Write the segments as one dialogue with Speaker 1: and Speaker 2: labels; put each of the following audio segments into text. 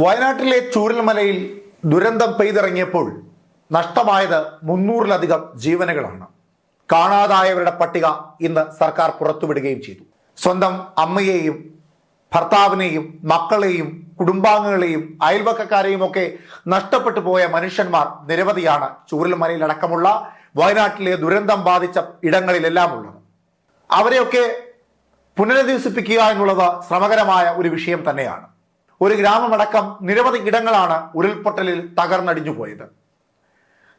Speaker 1: വയനാട്ടിലെ ചൂരൽമലയിൽ ദുരന്തം പെയ്തിറങ്ങിയപ്പോൾ നഷ്ടമായത് മുന്നൂറിലധികം ജീവനുകളാണ്. കാണാതായവരുടെ പട്ടിക ഇന്ന് സർക്കാർ പുറത്തുവിടുകയും ചെയ്തു. സ്വന്തം അമ്മയെയും ഭർത്താവിനെയും മക്കളെയും കുടുംബാംഗങ്ങളെയും അയൽവക്കക്കാരെയും ഒക്കെ നഷ്ടപ്പെട്ടു പോയ മനുഷ്യന്മാർ നിരവധിയാണ് ചൂരൽമലയിലടക്കമുള്ള വയനാട്ടിലെ ദുരന്തം ബാധിച്ച ഇടങ്ങളിലെല്ലാം ഉള്ളത് അവരെയൊക്കെ പുനരധിവസിപ്പിക്കുക എന്നുള്ളത് ശ്രമകരമായ ഒരു വിഷയം തന്നെയാണ്. ഒരു ഗ്രാമമടക്കം നിരവധി ഇടങ്ങളാണ് ഉരുൾപൊട്ടലിൽ തകർന്നടിഞ്ഞു പോയത്.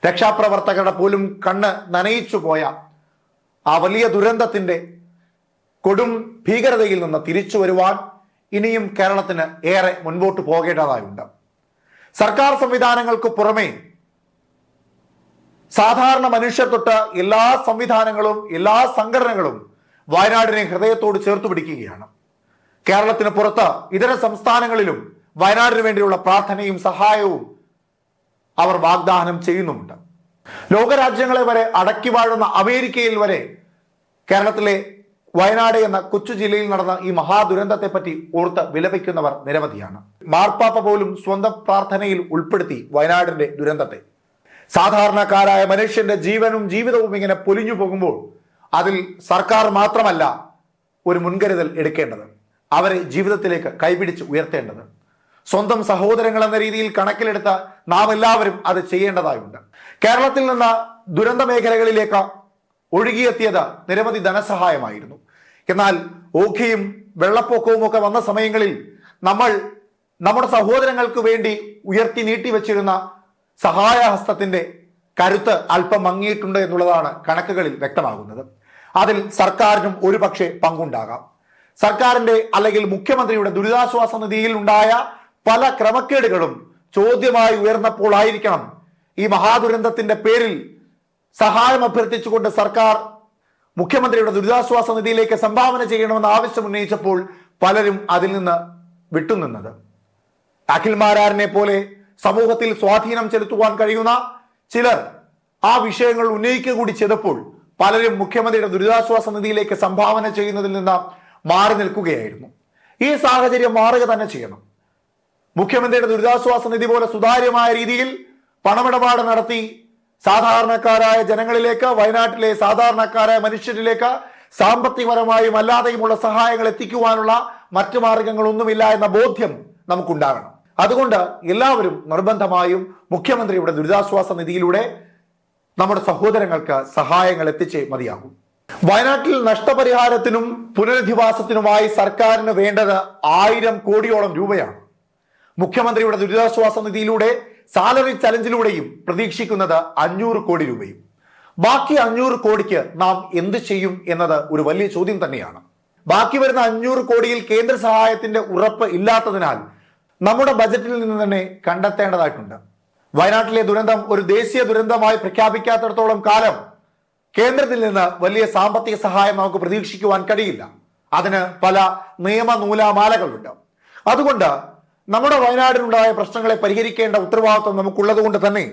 Speaker 1: രക്ഷാപ്രവർത്തകരുടെ പോലും കണ്ണ് നനയിച്ചു പോയ ആ വലിയ ദുരന്തത്തിന്റെ കൊടും ഭീകരതയിൽ നിന്ന് തിരിച്ചു വരുവാൻ ഇനിയും കേരളത്തിന് ഏറെ മുൻപോട്ട് പോകേണ്ടതായുണ്ട്. സർക്കാർ സംവിധാനങ്ങൾക്ക് പുറമേ സാധാരണ മനുഷ്യർ തൊട്ട് എല്ലാ സംവിധാനങ്ങളും എല്ലാ സംഘടനകളും വയനാടിനെ ഹൃദയത്തോട് ചേർത്ത് പിടിക്കുകയാണ്. കേരളത്തിന് പുറത്ത് ഇതര സംസ്ഥാനങ്ങളിലും വയനാടിന് വേണ്ടിയുള്ള പ്രാർത്ഥനയും സഹായവും അവർ വാഗ്ദാനം ചെയ്യുന്നുമുണ്ട്. ലോകരാജ്യങ്ങളെ വരെ അടക്കി വാഴുന്ന അമേരിക്കയിൽ വരെ കേരളത്തിലെ വയനാട് എന്ന കൊച്ചു ജില്ലയിൽ നടന്ന ഈ മഹാദുരന്തത്തെ പറ്റി ഓർത്ത് വിലപിക്കുന്നവർ നിരവധിയാണ്. മാർപ്പാപ്പ പോലും സ്വന്തം പ്രാർത്ഥനയിൽ ഉൾപ്പെടുത്തി വയനാടിന്റെ ദുരന്തത്തെ. സാധാരണക്കാരായ മനുഷ്യന്റെ ജീവനും ജീവിതവും ഇങ്ങനെ പൊലിഞ്ഞു പോകുമ്പോൾ അതിൽ സർക്കാർ മാത്രമല്ല ഒരു മുൻകരുതൽ എടുക്കേണ്ടത്. അവരെ ജീവിതത്തിലേക്ക് കൈപിടിച്ച് ഉയർത്തേണ്ടത്. സ്വന്തം സഹോദരങ്ങൾ എന്ന രീതിയിൽ കണക്കിലെടുത്ത് നാം എല്ലാവരും അത് ചെയ്യേണ്ടതായുണ്ട്. കേരളത്തിൽ നിന്ന് ദുരന്ത മേഖലകളിലേക്ക് ഒഴുകിയെത്തിയത് നിരവധി ധനസഹായമായിരുന്നു. എന്നാൽ ഓഖിയും വെള്ളപ്പൊക്കവും ഒക്കെ വന്ന സമയങ്ങളിൽ നമ്മൾ നമ്മുടെ സഹോദരങ്ങൾക്ക് വേണ്ടി ഉയർത്തി നീട്ടിവെച്ചിരുന്ന സഹായഹസ്തത്തിന്റെ കരുത്ത് അല്പം മങ്ങിയിട്ടുണ്ട് എന്നുള്ളതാണ് കണക്കുകളിൽ വ്യക്തമാകുന്നത്. അതിൽ സർക്കാരിനും ഒരുപക്ഷെ പങ്കുണ്ടാകാം. സർക്കാരിന്റെ അല്ലെങ്കിൽ മുഖ്യമന്ത്രിയുടെ ദുരിതാശ്വാസ നിധിയിൽ ഉണ്ടായ പല ക്രമക്കേടുകളും ചോദ്യമായി ഉയർന്നപ്പോൾ ആയിരിക്കണം ഈ മഹാദുരന്തത്തിന്റെ പേരിൽ സഹായം അഭ്യർത്ഥിച്ചുകൊണ്ട് സർക്കാർ മുഖ്യമന്ത്രിയുടെ ദുരിതാശ്വാസ നിധിയിലേക്ക് സംഭാവന ചെയ്യണമെന്ന് ആവശ്യം ഉന്നയിച്ചപ്പോൾ പലരും അതിൽ നിന്ന് വിട്ടുനിന്നത്. അഖിൽ മാരാറിനെ പോലെ സമൂഹത്തിൽ സ്വാധീനം ചെലുത്തുവാൻ കഴിയുന്ന ചിലർ ആ വിഷയങ്ങൾ ഉന്നയിക്കുക കൂടി ചെയ്തപ്പോൾ പലരും മുഖ്യമന്ത്രിയുടെ ദുരിതാശ്വാസ നിധിയിലേക്ക് സംഭാവന ചെയ്യുന്നതിൽ നിന്ന് മാറി നിൽക്കുകയായിരുന്നു. ഈ സാഹചര്യം മാറുക തന്നെ ചെയ്യണം. മുഖ്യമന്ത്രിയുടെ ദുരിതാശ്വാസ നിധി പോലെ സുതാര്യമായ രീതിയിൽ പണമിടപാട് നടത്തി സാധാരണക്കാരായ ജനങ്ങളിലേക്ക് വയനാട്ടിലെ സാധാരണക്കാരായ മനുഷ്യരിലേക്ക് സാമ്പത്തികപരമായും അല്ലാതെയുമുള്ള സഹായങ്ങൾ എത്തിക്കുവാനുള്ള മറ്റു മാർഗങ്ങളൊന്നുമില്ല എന്ന ബോധ്യം നമുക്കുണ്ടാകണം. അതുകൊണ്ട് എല്ലാവരും നിർബന്ധമായും മുഖ്യമന്ത്രിയുടെ ദുരിതാശ്വാസ നിധിയിലൂടെ നമ്മുടെ സഹോദരങ്ങൾക്ക് സഹായങ്ങൾ എത്തിച്ചേ മതിയാകും. വയനാട്ടിൽ നഷ്ടപരിഹാരത്തിനും പുനരധിവാസത്തിനുമായി സർക്കാരിന് വേണ്ടത് ആയിരം കോടിയോളം രൂപയാണ്. മുഖ്യമന്ത്രിയുടെ ദുരിതാശ്വാസ നിധിയിലൂടെ സാലറി ചലഞ്ചിലൂടെയും പ്രതീക്ഷിക്കുന്നത് അഞ്ഞൂറ് കോടി രൂപയും. ബാക്കി അഞ്ഞൂറ് കോടിക്ക് നാം എന്ത് ചെയ്യും എന്നത് ഒരു വലിയ ചോദ്യം തന്നെയാണ്. ബാക്കി വരുന്ന അഞ്ഞൂറ് കോടിയിൽ കേന്ദ്ര സഹായത്തിന്റെ ഉറപ്പ് ഇല്ലാത്തതിനാൽ നമ്മുടെ ബജറ്റിൽ നിന്ന് തന്നെ കണ്ടെത്തേണ്ടതായിട്ടുണ്ട്. വയനാട്ടിലെ ദുരന്തം ഒരു ദേശീയ ദുരന്തമായി പ്രഖ്യാപിക്കാത്തിടത്തോളം കാലം കേന്ദ്രത്തിൽ നിന്ന് വലിയ സാമ്പത്തിക സഹായം നമുക്ക് പ്രതീക്ഷിക്കുവാൻ കഴിയില്ല. അതിന് പല നിയമ നൂലാമാലകളുണ്ട് അതുകൊണ്ട് നമ്മുടെ വയനാടിനുണ്ടായ പ്രശ്നങ്ങളെ പരിഹരിക്കേണ്ട ഉത്തരവാദിത്വം നമുക്കുള്ളത് കൊണ്ട് തന്നെ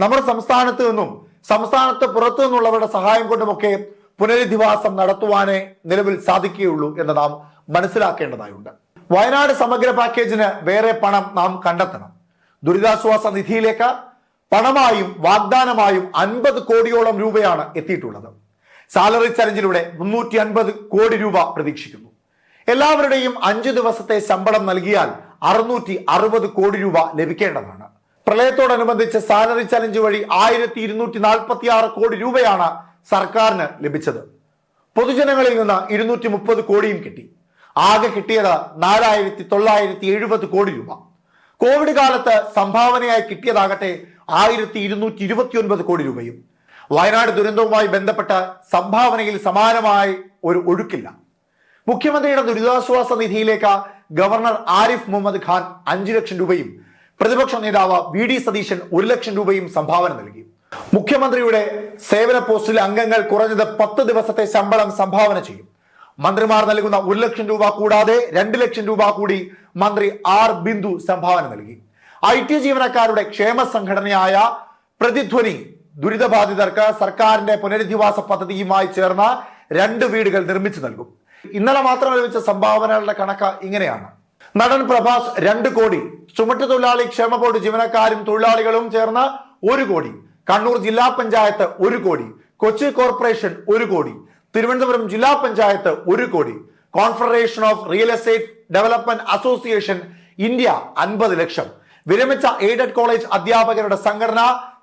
Speaker 1: നമ്മുടെ സംസ്ഥാനത്ത് നിന്നും സംസ്ഥാനത്ത് പുറത്തു നിന്നുള്ളവരുടെ സഹായം കൊണ്ടുമൊക്കെ പുനരധിവാസം നടത്തുവാനേ നിലവിൽ സാധിക്കുകയുള്ളൂ എന്ന് നാം മനസ്സിലാക്കേണ്ടതായുണ്ട്. വയനാട് സമഗ്ര പാക്കേജിന് വേറെ പണം നാം കണ്ടെത്തണം. ദുരിതാശ്വാസ നിധിയിലേക്ക് പണമായും വാഗ്ദാനമായും അൻപത് കോടിയോളം രൂപയാണ് എത്തിയിട്ടുള്ളത്. സാലറി ചലഞ്ചിലൂടെ മുന്നൂറ്റി അൻപത് കോടി രൂപ പ്രതീക്ഷിക്കുന്നു. എല്ലാവരുടെയും അഞ്ചു ദിവസത്തെ ശമ്പളം നൽകിയാൽ അറുന്നൂറ്റി അറുപത് കോടി രൂപ ലഭിക്കേണ്ടതാണ്. പ്രളയത്തോടനുബന്ധിച്ച് സാലറി ചലഞ്ച് വഴി ആയിരത്തി ഇരുന്നൂറ്റി നാൽപ്പത്തി ആറ് കോടി രൂപയാണ് സർക്കാരിന് ലഭിച്ചത്. പൊതുജനങ്ങളിൽ നിന്ന് ഇരുന്നൂറ്റി മുപ്പത് കോടിയും കിട്ടി. ആകെ കിട്ടിയത് നാലായിരത്തി തൊള്ളായിരത്തി എഴുപത് കോടി രൂപ. കോവിഡ് കാലത്ത് സംഭാവനയായി കിട്ടിയതാകട്ടെ ആയിരത്തി ഇരുന്നൂറ്റി ഇരുപത്തി ഒൻപത് കോടി രൂപയും. വയനാട് ദുരന്തവുമായി ബന്ധപ്പെട്ട സംഭാവനയിൽ സമാനമായി ഒരു ഒഴുക്കില്ല. മുഖ്യമന്ത്രിയുടെ ദുരിതാശ്വാസ നിധിയിലേക്ക് ഗവർണർ ആരിഫ് മുഹമ്മദ് ഖാൻ അഞ്ചു ലക്ഷം രൂപയും പ്രതിപക്ഷ നേതാവ് വി ഡി സതീശൻ ഒരു ലക്ഷം രൂപയും സംഭാവന നൽകി. മുഖ്യമന്ത്രിയുടെ സേവന പോസ്റ്റിലെ അംഗങ്ങൾ കുറഞ്ഞത് പത്ത് ദിവസത്തെ ശമ്പളം സംഭാവന ചെയ്യും. മന്ത്രിമാർ നൽകുന്ന ഒരു ലക്ഷം രൂപ കൂടാതെ രണ്ട് ലക്ഷം രൂപ കൂടി മന്ത്രി ആർ ബിന്ദു സംഭാവന നൽകി. ഐ ടി ജീവനക്കാരുടെ ക്ഷേമ സംഘടനയായ പ്രതിധ്വനി ദുരിതബാധിതർക്ക് സർക്കാരിന്റെ പുനരധിവാസ പദ്ധതിയുമായി ചേർന്ന രണ്ട് വീടുകൾ നിർമ്മിച്ചു നൽകും. ഇന്നലെ മാത്രം ലഭിച്ച സംഭാവനകളുടെ കണക്ക് ഇങ്ങനെയാണ്. നടൻ പ്രഭാസ് രണ്ട് കോടി ചുമട്ടു തൊഴിലാളി ക്ഷേമ ബോർഡ് ജീവനക്കാരും തൊഴിലാളികളും ചേർന്ന് ഒരു കോടി കണ്ണൂർ ജില്ലാ പഞ്ചായത്ത് ഒരു കോടി കൊച്ചി കോർപ്പറേഷൻ ഒരു കോടി തിരുവനന്തപുരം ജില്ലാ പഞ്ചായത്ത് ഒരു crore confederation of real estate development association India അൻപത് ലക്ഷം. വിരമിച്ച എയ്ഡഡ് കോളേജ് അധ്യാപകരുടെ സംഘടന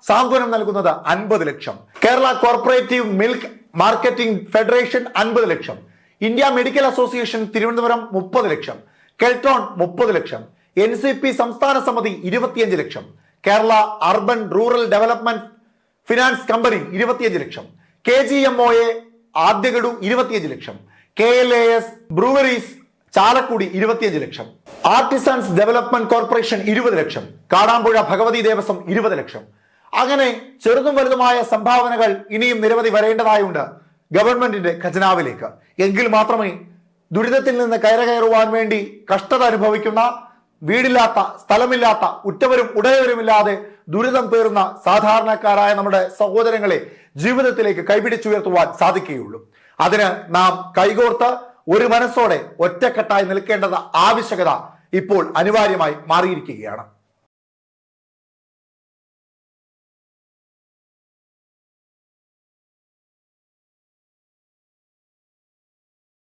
Speaker 1: സാന്ത്വനം നൽകുന്നത് അൻപത് lakh. Kerala cooperative milk marketing federation അൻപത് lakh. India medical association Thiruvananthapuram മുപ്പത് ലക്ഷം. കെൽട്രോൺ മുപ്പത് ലക്ഷം. എൻ സി പി സംസ്ഥാന സമിതി ഇരുപത്തിയഞ്ച് lakh. Kerala urban rural development finance company ഇരുപത്തിയഞ്ച് lakh. K G M O A ആദ്യഗഡു ഇരുപത്തിയഞ്ച് lakh. K L A S breweries Chalakudy ഇരുപത്തിയഞ്ച് lakh. Artisans development corporation ഇരുപത് ലക്ഷം. കാടാമ്പുഴ ഭഗവതി ദേവസ്വം ഇരുപത് ലക്ഷം. അങ്ങനെ ചെറുതും വലുതുമായ സംഭാവനകൾ ഇനിയും നിരവധി വരേണ്ടതായുണ്ട് ഗവൺമെന്റിന്റെ ഖജനാവിലേക്ക്. എങ്കിൽ മാത്രമേ ദുരിതത്തിൽ നിന്ന് കയറുകയറുവാൻ വേണ്ടി കഷ്ടത അനുഭവിക്കുന്ന വീടില്ലാത്ത സ്ഥലമില്ലാത്ത ഉറ്റവരും ഉടയവരുമില്ലാതെ ദുരിതം പേറുന്ന സാധാരണക്കാരായ നമ്മുടെ സഹോദരങ്ങളെ ജീവിതത്തിലേക്ക് കൈപിടിച്ചുയർത്തുവാൻ സാധിക്കുകയുള്ളൂ. അതിന് നാം കൈകോർത്ത് ഒരു മനസ്സോടെ ഒറ്റക്കെട്ടായി നിൽക്കേണ്ടത് ആവശ്യകത ഇപ്പോൾ അനിവാര്യമായി മാറിയിരിക്കുകയാണ്.